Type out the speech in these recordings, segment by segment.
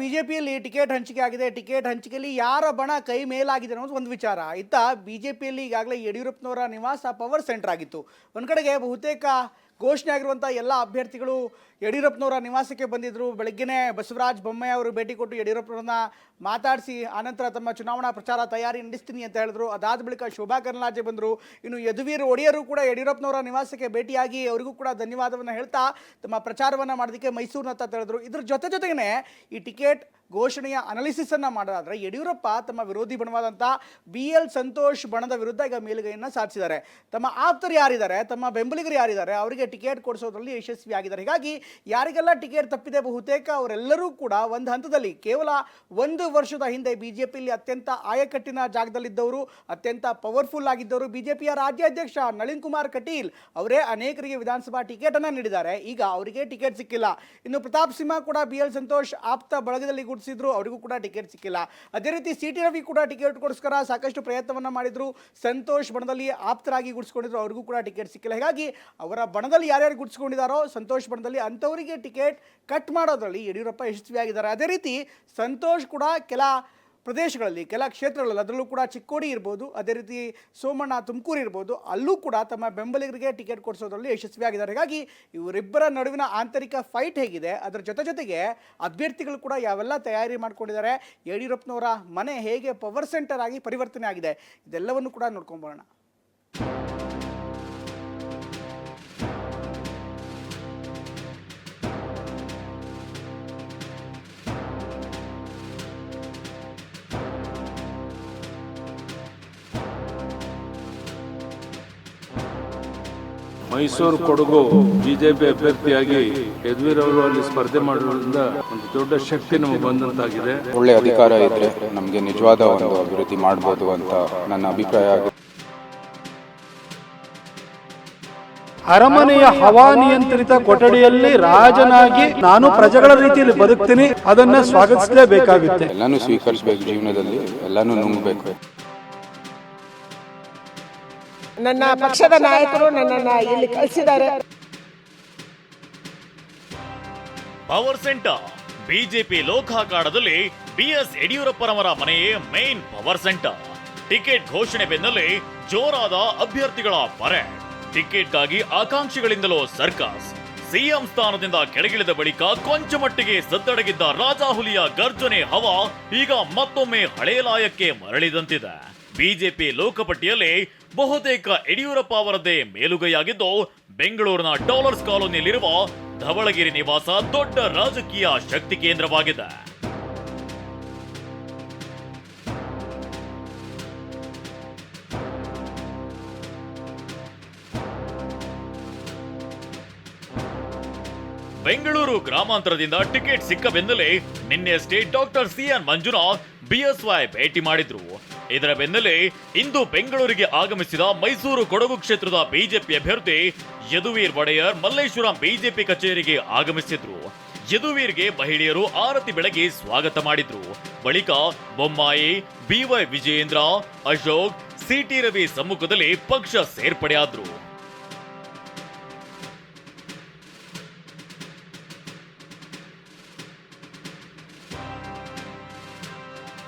ಬಿಜೆಪಿಯಲ್ಲಿ ಟಿಕೆಟ್ ಹಂಚಿಕೆ ಆಗಿದೆ. ಟಿಕೆಟ್ ಹಂಚಿಕೆಯಲ್ಲಿ ಯಾರ ಬಣ ಕೈ ಮೇಲಾಗಿದೆ ಅನ್ನೋದು ಒಂದು ವಿಚಾರ. ಇತ್ತ ಬಿಜೆಪಿಯಲ್ಲಿ ಈಗಾಗಲೇ ಯಡಿಯೂರಪ್ಪನವರ ನಿವಾಸ ಪವರ್ ಸೆಂಟರ್ ಆಗಿತ್ತು. ಒಂದು ಕಡೆಗೆ ಬಹುತೇಕ ಘೋಷಣೆ ಆಗಿರುವಂಥ ಎಲ್ಲ ಅಭ್ಯರ್ಥಿಗಳು ಯಡಿಯೂರಪ್ಪನವರ ನಿವಾಸಕ್ಕೆ ಬಂದಿದ್ದರು ಬೆಳಗ್ಗೆನೇ ಬಸವರಾಜ ಬೊಮ್ಮಾಯಿ ಅವರು ಭೇಟಿ ಕೊಟ್ಟು ಯಡಿಯೂರಪ್ಪನವ್ರನ್ನ ಮಾತಾಡಿಸಿ, ಆನಂತರ ತಮ್ಮ ಚುನಾವಣಾ ಪ್ರಚಾರ ತಯಾರಿ ನಡೆಸ್ತೀನಿ ಅಂತ ಹೇಳಿದ್ರು. ಅದಾದ ಬಳಿಕ ಶೋಭಾ ಕರ್ನಾಜೆ ಬಂದರು. ಇನ್ನು ಯದುವೀರ್ ಒಡೆಯರು ಕೂಡ ಯಡಿಯೂರಪ್ಪನವರ ನಿವಾಸಕ್ಕೆ ಭೇಟಿಯಾಗಿ ಅವರಿಗೂ ಕೂಡ ಧನ್ಯವಾದವನ್ನು ಹೇಳ್ತಾ ತಮ್ಮ ಪ್ರಚಾರವನ್ನು ಮಾಡೋದಕ್ಕೆ ಮೈಸೂರಿನತ್ತ ತೆರಳಿದ್ರು. ಇದ್ರ ಜೊತೆ ಜೊತೆಗೇ ಈ ಟಿಕೆಟ್ ಘೋಷಣೆಯ ಅನಾಲಿಸಿಸ್ ಅನ್ನ ಮಾಡೋದಾದ್ರೆ ಯಡಿಯೂರಪ್ಪ ತಮ್ಮ ವಿರೋಧಿ ಬಣವಾದಂಥ ಬಿ ಎಲ್ ಸಂತೋಷ್ ಬಣದ ವಿರುದ್ಧ ಈಗ ಮೇಲುಗೈಯನ್ನು ಸಾಧಿಸಿದ್ದಾರೆ. ತಮ್ಮ ಆಪ್ತರು ಯಾರಿದ್ದಾರೆ? ತಮ್ಮ ಬೆಂಬಲಿಗರು ಯಾರಿದ್ದಾರೆ? ಅವರಿಗೆ ಟಿಕೆಟ್ ಕೊಡಿಸೋದ್ರಲ್ಲಿ ಯಶಸ್ವಿ ಆಗಿದ್ದಾರೆ ಹೀಗಾಗಿ ಯಾರಿಗೆಲ್ಲ ಟಿಕೆಟ್ ತಪ್ಪಿದೆ ಬಹುತೇಕ ಅವರೆಲ್ಲರೂ ಕೂಡ ಒಂದು ಹಂತದಲ್ಲಿ ಕೇವಲ ಒಂದು ವರ್ಷದ ಹಿಂದೆ ಬಿಜೆಪಿಯಲ್ಲಿ ಅತ್ಯಂತ ಆಯಕಟ್ಟಿನ ಜಾಗದಲ್ಲಿದ್ದವರು, ಅತ್ಯಂತ ಪವರ್ಫುಲ್ ಆಗಿದ್ದವರು ಬಿಜೆಪಿಯ ರಾಜ್ಯಾಧ್ಯಕ್ಷ ನಳಿನ್ ಕುಮಾರ್ ಕಟೀಲ್ ಅವರೇ ಅನೇಕರಿಗೆ ವಿಧಾನಸಭಾ ಟಿಕೆಟ್ ಅನ್ನ ನೀಡಿದ್ದಾರೆ. ಈಗ ಅವರಿಗೆ ಟಿಕೆಟ್ ಸಿಕ್ಕಿಲ್ಲ. ಇನ್ನು ಪ್ರತಾಪ್ ಸಿಂಹ ಕೂಡ ಬಿ ಎಲ್ ಸಂತೋಷ್ ಆಪ್ತ ಬಳಗದಲ್ಲಿ ಗುಡಿಸಿದ್ರು ಅವರಿಗೂ ಕೂಡ ಟಿಕೆಟ್ ಸಿಕ್ಕಿಲ್ಲ. ಅದೇ ರೀತಿ ಸಿ ಟಿ ರವಿ ಕೂಡ ಟಿಕೆಟ್ಗೋಸ್ಕರ ಸಾಕಷ್ಟು ಪ್ರಯತ್ನವನ್ನ ಮಾಡಿದ್ರು. ಸಂತೋಷ್ ಬಣದಲ್ಲಿ ಆಪ್ತರಾಗಿ ಗುಡಿಸ್ಕೊಂಡಿದ್ರು ಅವ್ರಿಗೂ ಕೂಡ ಟಿಕೆಟ್ ಸಿಕ್ಕಿಲ್ಲ. ಹೀಗಾಗಿ ಅವರ ಬಣದಲ್ಲಿ ಯಾರ್ಯಾರು ಗುಡ್ಸ್ಕೊಂಡಿದ್ದಾರೋ ಸಂತೋಷ್ ಬಣದಲ್ಲಿ ಅಂಥವರಿಗೆ ಟಿಕೆಟ್ ಕಟ್ ಮಾಡೋದ್ರಲ್ಲಿ ಯಡಿಯೂರಪ್ಪ ಯಶಸ್ವಿಯಾಗಿದ್ದಾರೆ. ಅದೇ ರೀತಿ ಸಂತೋಷ್ ಕೂಡ ಕೆಲ ಪ್ರದೇಶಗಳಲ್ಲಿ, ಕೆಲ ಕ್ಷೇತ್ರಗಳಲ್ಲಿ, ಅದರಲ್ಲೂ ಕೂಡ ಚಿಕ್ಕೋಡಿ ಇರ್ಬೋದು, ಅದೇ ರೀತಿ ಸೋಮಣ್ಣ ತುಮಕೂರು ಇರ್ಬೋದು, ಅಲ್ಲೂ ಕೂಡ ತಮ್ಮ ಬೆಂಬಲಿಗರಿಗೆ ಟಿಕೆಟ್ ಕೊಡಿಸೋದ್ರಲ್ಲಿ ಯಶಸ್ವಿಯಾಗಿದ್ದಾರೆ. ಹಾಗಾಗಿ ಇವರಿಬ್ಬರ ನಡುವಿನ ಆಂತರಿಕ ಫೈಟ್ ಹೇಗಿದೆ, ಅದರ ಜೊತೆ ಜೊತೆಗೆ ಅಭ್ಯರ್ಥಿಗಳು ಕೂಡ ಯಾವೆಲ್ಲ ತಯಾರಿ ಮಾಡ್ಕೊಂಡಿದ್ದಾರೆ, ಯಡಿಯೂರಪ್ಪನವರ ಮನೆ ಹೇಗೆ ಪವರ್ ಸೆಂಟರ್ ಆಗಿ ಪರಿವರ್ತನೆ ಆಗಿದೆ, ಇದೆಲ್ಲವನ್ನು ಕೂಡ ನೋಡ್ಕೊಂಬರೋಣ ಮೈಸೂರು ಕೊಡಗು ಬಿಜೆಪಿ ಅಭ್ಯರ್ಥಿಯಾಗಿ ಯದ್ವೀರ್ ಅವರು ಅಲ್ಲಿ ಸ್ಪರ್ಧೆ ಮಾಡೋದ್ರಿಂದ ಒಂದು ದೊಡ್ಡ ಶಕ್ತಿ ನಮಗೆ ಬಂದಂತಾಗಿದೆ. ಒಳ್ಳೆ ಅಧಿಕಾರ ಇದ್ರೆ ನಮಗೆ ನಿಜವಾದ ಒಂದು ಅಭಿವೃದ್ಧಿ ಮಾಡಬಹುದು ಅಂತ ನನ್ನ ಅಭಿಪ್ರಾಯ ಅರಮನೆಯ ಹವಾನಿಯಂತ್ರಿತ ಕೊಠಡಿಯಲ್ಲಿ ರಾಜನಾಗಿ ನಾನು ಪ್ರಜೆಗಳ ರೀತಿಯಲ್ಲಿ ಬದುಕ್ತೀನಿ ಅದನ್ನ ಸ್ವಾಗತಿಸಲೇಬೇಕಾಗುತ್ತೆ. ಎಲ್ಲಾನು ಸ್ವೀಕರಿಸಬೇಕು ಜೀವನದಲ್ಲಿ ಎಲ್ಲಾನು ನುಂಗ್ಬೇಕು. ನನ್ನ ಪಕ್ಷದ ನಾಯಕರು ನನ್ನನ್ನ ಇಲ್ಲಿ ಕಳಿಸಿದ್ದಾರೆ. ಪವರ್ ಸೆಂಟರ್ ಬಿಜೆಪಿ ಲೋಕಾಕಾಡದಲ್ಲಿ ಬಿಎಸ್ ಯಡಿಯೂರಪ್ಪನವರ ಮನೆಯೇ ಮೇನ್ ಪವರ್ ಸೆಂಟರ್ ಟಿಕೆಟ್ ಘೋಷಣೆ ಬೆನ್ನಲ್ಲೇ ಜೋರಾದ ಅಭ್ಯರ್ಥಿಗಳ ಪರೆ. ಟಿಕೆಟ್ಗಾಗಿ ಆಕಾಂಕ್ಷಿಗಳಿಂದಲೂ ಸರ್ಕಸ್ ಸಿಎಂ ಸ್ಥಾನದಿಂದ ಕೆಳಗಿಳಿದ ಬಳಿಕ ಕೊಂಚ ಮಟ್ಟಿಗೆ ಸದ್ದಡಗಿದ್ದ ರಾಜಾಹುಲಿಯ ಗರ್ಜನೆ ಹವ ಈಗ ಮತ್ತೊಮ್ಮೆ ಹಳೆಯಲಾಯಕ್ಕೆ ಮರಳಿದಂತಿದೆ. ಬಿಜೆಪಿ ಲೋಕಪಟ್ಟಿಯಲ್ಲಿ ಬಹುತೇಕ ಯಡಿಯೂರಪ್ಪ ಅವರದ್ದೇ ಮೇಲುಗೈಯಾಗಿದ್ದು, ಬೆಂಗಳೂರಿನ ಡಾಲರ್ಸ್ ಕಾಲೋನಿಯಲ್ಲಿರುವ ಧವಳಗಿರಿ ನಿವಾಸ ದೊಡ್ಡ ರಾಜಕೀಯ ಶಕ್ತಿ ಕೇಂದ್ರವಾಗಿದೆ. ಬೆಂಗಳೂರು ಗ್ರಾಮಾಂತರದಿಂದ ಟಿಕೆಟ್ ಸಿಕ್ಕ ಬೆನ್ನಲ್ಲೇ ನಿನ್ನೆಯಷ್ಟೇ ಡಾಕ್ಟರ್ ಸಿಎನ್ ಮಂಜುನಾಥ್ ಬಿಎಸ್ವೈ ಭೇಟಿ ಮಾಡಿದ್ರು. ಇದರ ಬೆನ್ನಲ್ಲೇ ಇಂದು ಬೆಂಗಳೂರಿಗೆ ಆಗಮಿಸಿದ ಮೈಸೂರು ಕೊಡಗು ಕ್ಷೇತ್ರದ ಬಿಜೆಪಿ ಅಭ್ಯರ್ಥಿ ಯದುವೀರ್ ಒಡೆಯರ್ ಮಲ್ಲೇಶ್ವರ ಬಿಜೆಪಿ ಕಚೇರಿಗೆ ಆಗಮಿಸಿದ್ರು. ಯದುವೀರ್ಗೆ ಮಹಿಳೆಯರು ಆರತಿ ಬೆಳಗ್ಗೆ ಸ್ವಾಗತ ಮಾಡಿದ್ರು. ಬಳಿಕ Bommai B Y Vijayendra, Ashok C T ಸಮ್ಮುಖದಲ್ಲಿ ಪಕ್ಷ ಸೇರ್ಪಡೆಯಾದ್ರು.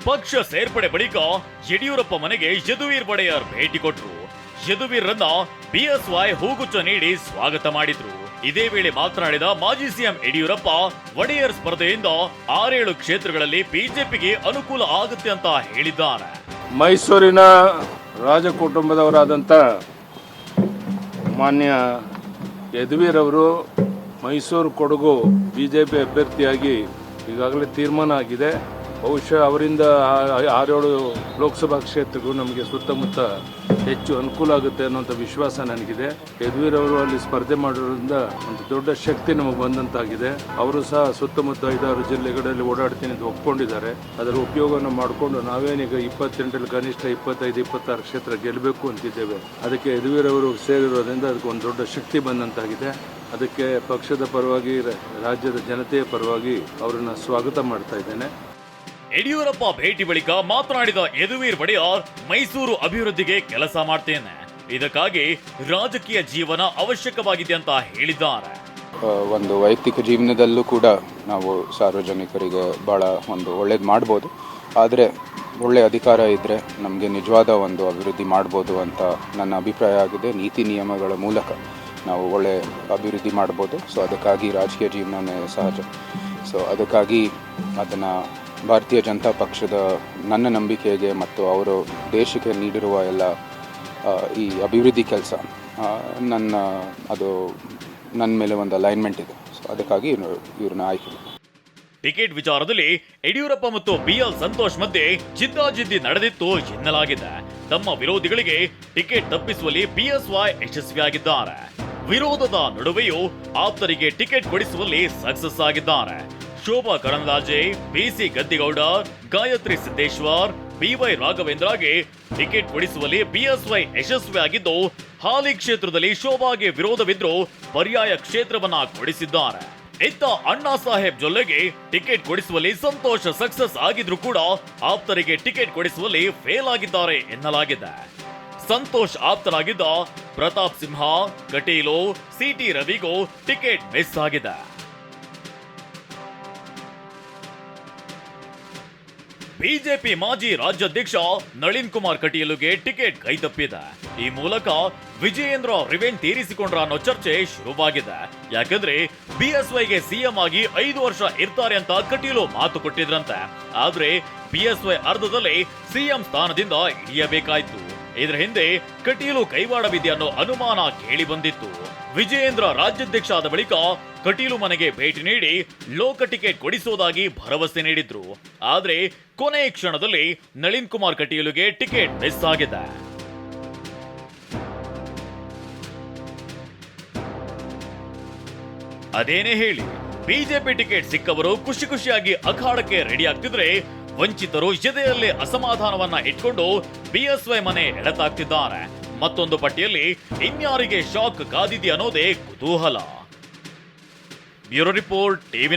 ಪಕ್ಷ ಸೇರ್ಪಡೆ ಬಳಿಕ ಯಡಿಯೂರಪ್ಪ ಮನೆಗೆ ಯದುವೀರ್ ಒಡೆಯರ್ ಭೇಟಿ ಕೊಟ್ಟರು ಯದುವೀರ್ರನ್ನ ಬಿಎಸ್ವೈ ಹೂಗುಚ್ಚ ನೀಡಿ ಸ್ವಾಗತ ಮಾಡಿದ್ರು. ಇದೇ ವೇಳೆ ಮಾತನಾಡಿದ ಮಾಜಿ ಸಿಎಂ ಯಡಿಯೂರಪ್ಪ, ಒಡೆಯರ್ ಸ್ಪರ್ಧೆಯಿಂದ ಆರೇಳು ಕ್ಷೇತ್ರಗಳಲ್ಲಿ ಬಿಜೆಪಿಗೆ ಅನುಕೂಲ ಆಗುತ್ತೆ ಅಂತ ಹೇಳಿದ್ದಾರೆ. ಮೈಸೂರಿನ ರಾಜ ಕುಟುಂಬದವರಾದಂಥ ಮಾನ್ಯ ಯದುವೀರ್ ಅವರು ಮೈಸೂರು ಕೊಡಗು ಬಿಜೆಪಿ ಅಭ್ಯರ್ಥಿಯಾಗಿ ಈಗಾಗಲೇ ತೀರ್ಮಾನ ಆಗಿದೆ. ಬಹುಶಃ ಅವರಿಂದ ಆರೇಳು ಲೋಕಸಭಾ ಕ್ಷೇತ್ರಕ್ಕೂ ನಮಗೆ ಸುತ್ತಮುತ್ತ ಹೆಚ್ಚು ಅನುಕೂಲ ಆಗುತ್ತೆ ಅನ್ನೋಂಥ ವಿಶ್ವಾಸ ನನಗಿದೆ. ಯದುವೀರ್ ಅವರು ಅಲ್ಲಿ ಸ್ಪರ್ಧೆ ಮಾಡೋದ್ರಿಂದ ಒಂದು ದೊಡ್ಡ ಶಕ್ತಿ ನಮಗೆ ಬಂದಂತಾಗಿದೆ. ಅವರು ಸಹ ಸುತ್ತಮುತ್ತ ಐದಾರು ಜಿಲ್ಲೆಗಳಲ್ಲಿ ಓಡಾಡ್ತೀನಿ ಅಂತ ಒಪ್ಕೊಂಡಿದ್ದಾರೆ. ಅದರ ಉಪಯೋಗವನ್ನು ಮಾಡಿಕೊಂಡು ನಾವೇನೀಗ ಇಪ್ಪತ್ತೆಂಟರಲ್ಲಿ ಕನಿಷ್ಠ ಇಪ್ಪತ್ತೈದು, ಇಪ್ಪತ್ತಾರು ಕ್ಷೇತ್ರ ಗೆಲ್ಲಬೇಕು ಅಂತಿದ್ದೇವೆ. ಅದಕ್ಕೆ ಯದುವೀರ್ ಅವರು ಸೇರಿರೋದ್ರಿಂದ ಅದಕ್ಕೆ ಒಂದು ದೊಡ್ಡ ಶಕ್ತಿ ಬಂದಂತಾಗಿದೆ. ಅದಕ್ಕೆ ಪಕ್ಷದ ಪರವಾಗಿ ರಾಜ್ಯದ ಜನತೆಯ ಪರವಾಗಿ ಅವರನ್ನು ಸ್ವಾಗತ ಮಾಡ್ತಾ ಇದ್ದೇನೆ. ಯಡಿಯೂರಪ್ಪ ಭೇಟಿ ಬಳಿಕ ಮಾತನಾಡಿದ ಯದುವೀರ್ ಒಡೆಯರ್, ಮೈಸೂರು ಅಭಿವೃದ್ಧಿಗೆ ಕೆಲಸ ಮಾಡ್ತೇನೆ. ಇದಕ್ಕಾಗಿ ರಾಜಕೀಯ ಜೀವನ ಅವಶ್ಯಕವಾಗಿದೆ ಅಂತ ಹೇಳಿದ್ದಾರೆ. ಒಂದು ವೈಯಕ್ತಿಕ ಜೀವನದಲ್ಲೂ ಕೂಡ ನಾವು ಸಾರ್ವಜನಿಕರಿಗೆ ಭಾಳ ಒಂದು ಒಳ್ಳೇದು ಮಾಡ್ಬೋದು. ಆದರೆ ಒಳ್ಳೆಯ ಅಧಿಕಾರ ಇದ್ದರೆ ನಮಗೆ ನಿಜವಾದ ಒಂದು ಅಭಿವೃದ್ಧಿ ಮಾಡ್ಬೋದು ಅಂತ ನನ್ನ ಅಭಿಪ್ರಾಯ ಆಗಿದೆ. ನೀತಿ ನಿಯಮಗಳ ಮೂಲಕ ನಾವು ಒಳ್ಳೆ ಅಭಿವೃದ್ಧಿ ಮಾಡ್ಬೋದು. ಸೊ ಅದಕ್ಕಾಗಿ ರಾಜಕೀಯ ಜೀವನವೇ ಸಹಜ. ಸೊ ಅದಕ್ಕಾಗಿ ಅದನ್ನು ಭಾರತೀಯ ಜನತಾ ಪಕ್ಷದ ನನ್ನ ನಂಬಿಕೆಗೆ ಮತ್ತು ಅವರು ದೇಶಕ್ಕೆ ನೀಡಿರುವ ಎಲ್ಲ ಈ ಅಭಿವೃದ್ಧಿ ಕೆಲಸ ನನ್ನ, ಅದು ನನ್ನ ಮೇಲೆ ಒಂದು ಅಲೈನ್ಮೆಂಟ್ ಇದೆ. ಸೊ ಅದಕ್ಕಾಗಿ ಇವ್ರು- ಇವ್ರನ್ನ ಆಯ್ಕೆ ಟಿಕೆಟ್ ವಿಚಾರದಲ್ಲಿ ಯಡಿಯೂರಪ್ಪ ಮತ್ತು ಬಿಎಲ್ ಸಂತೋಷ್ ಮಧ್ಯೆ ಜಿದ್ದಾಜಿದ್ದಿ ನಡೆದಿತ್ತು ಎನ್ನಲಾಗಿದೆ. ತಮ್ಮ ವಿರೋಧಿಗಳಿಗೆ ಟಿಕೆಟ್ ತಪ್ಪಿಸುವಲ್ಲಿ ಬಿಎಸ್ವೈ ಯಶಸ್ವಿಯಾಗಿದ್ದಾರೆ. ವಿರೋಧದ ನಡುವೆಯೂ ಆಪ್ತರಿಗೆ ಟಿಕೆಟ್ ಕೊಡಿಸುವಲ್ಲಿ ಸಕ್ಸಸ್ ಆಗಿದ್ದಾರೆ. Shobha Karandlaje B C Gaddigouda, Gayatri Siddeshwar B Y ರಾಘವೇಂದ್ರಗೆ ticket ಕೊಡಿಸುವಲ್ಲಿ ಬಿಎಸ್ವೈ ಯಶಸ್ವಿಯಾಗಿದ್ದು, ಹಾಲಿ ಕ್ಷೇತ್ರದಲ್ಲಿ ಶೋಭಾಗೆ ವಿರೋಧವಿದ್ರೂ ಪರ್ಯಾಯ ಕ್ಷೇತ್ರವನ್ನ ಕೊಡಿಸಿದ್ದಾರೆ. ಇತ್ತ ಅಣ್ಣಾ ಸಾಹೇಬ್ ಜೊಲ್ಲೆಗೆ ಟಿಕೆಟ್ ಕೊಡಿಸುವಲ್ಲಿ ಸಂತೋಷ ಸಕ್ಸಸ್ ಆಗಿದ್ರು ಕೂಡ ಆಪ್ತರಿಗೆ ಟಿಕೆಟ್ ಕೊಡಿಸುವಲ್ಲಿ ಫೇಲ್ ಆಗಿದ್ದಾರೆ ಎನ್ನಲಾಗಿದೆ. ಸಂತೋಷ್ ಆಪ್ತರಾಗಿದ್ದ ಪ್ರತಾಪ್ ಸಿಂಹ, ಕಟೀಲು ಸಿಟಿ ರವಿಗೂ ಟಿಕೆಟ್ ಮಿಸ್ ಆಗಿದೆ. ಬಿಜೆಪಿ ಮಾಜಿ ರಾಜ್ಯಾಧ್ಯಕ್ಷ ನಳಿನ್ ಕುಮಾರ್ ಕಟೀಲುಗೆ ಟಿಕೆಟ್ ಕೈತಪ್ಪಿದೆ. ಈ ಮೂಲಕ ವಿಜಯೇಂದ್ರ ರಿವೆಂಜ್ ತೀರಿಸಿಕೊಂಡ್ರ ಅನ್ನೋ ಚರ್ಚೆ ಶುರುವಾಗಿದೆ. ಯಾಕಂದ್ರೆ ಬಿಎಸ್ವೈಗೆ ಸಿಎಂ ಆಗಿ ಐದು ವರ್ಷ ಇರ್ತಾರೆ ಅಂತ ಕಟೀಲು ಮಾತು ಕೊಟ್ಟಿದ್ರಂತೆ. ಆದ್ರೆ ಬಿಎಸ್ವೈ ಅರ್ಧದಲ್ಲಿ ಸಿಎಂ ಸ್ಥಾನದಿಂದ ಇಳಿಯಬೇಕಾಯಿತು ಇದರ ಹಿಂದೆ ಕಟೀಲು ಕೈವಾಡವಿದೆ ಅನ್ನೋ ಅನುಮಾನ ಕೇಳಿ ಬಂದಿತ್ತು. ವಿಜಯೇಂದ್ರ ರಾಜ್ಯಾಧ್ಯಕ್ಷ ಆದ ಬಳಿಕ ಕಟೀಲು ಮನೆಗೆ ಭೇಟಿ ನೀಡಿ ಲೋಕ ಟಿಕೆಟ್ ಕೊಡಿಸೋದಾಗಿ ಭರವಸೆ ನೀಡಿದ್ರು. ಆದ್ರೆ ಕೊನೆಯ ಕ್ಷಣದಲ್ಲಿ ನಳಿನ್ ಕುಮಾರ್ ಕಟೀಲುಗೆ ಟಿಕೆಟ್ ಮಿಸ್ ಆಗಿದೆ. ಅದೇನೇ ಹೇಳಿ, ಬಿಜೆಪಿ ಟಿಕೆಟ್ ಸಿಕ್ಕವರು ಖುಷಿ ಖುಷಿಯಾಗಿ ಅಖಾಡಕ್ಕೆ ರೆಡಿ ಆಗ್ತಿದ್ರೆ ವಂಚಿತರು ಜೊತೆಯಲ್ಲಿ ಅಸಮಾಧಾನವನ್ನ ಇಟ್ಕೊಂಡು ಬಿಎಸ್ವೈ ಮನೆ ಎಡತಾಕ್ತಿದ್ದಾರೆ ಮತ್ತೊಂದು ಪಟ್ಟಿಯಲ್ಲಿ ಇನ್ಯಾರಿಗೆ ಶಾಕ್ ಕಾದಿದೆ ಅನ್ನೋದೇ ಕುತೂಹಲ. Bureau report TV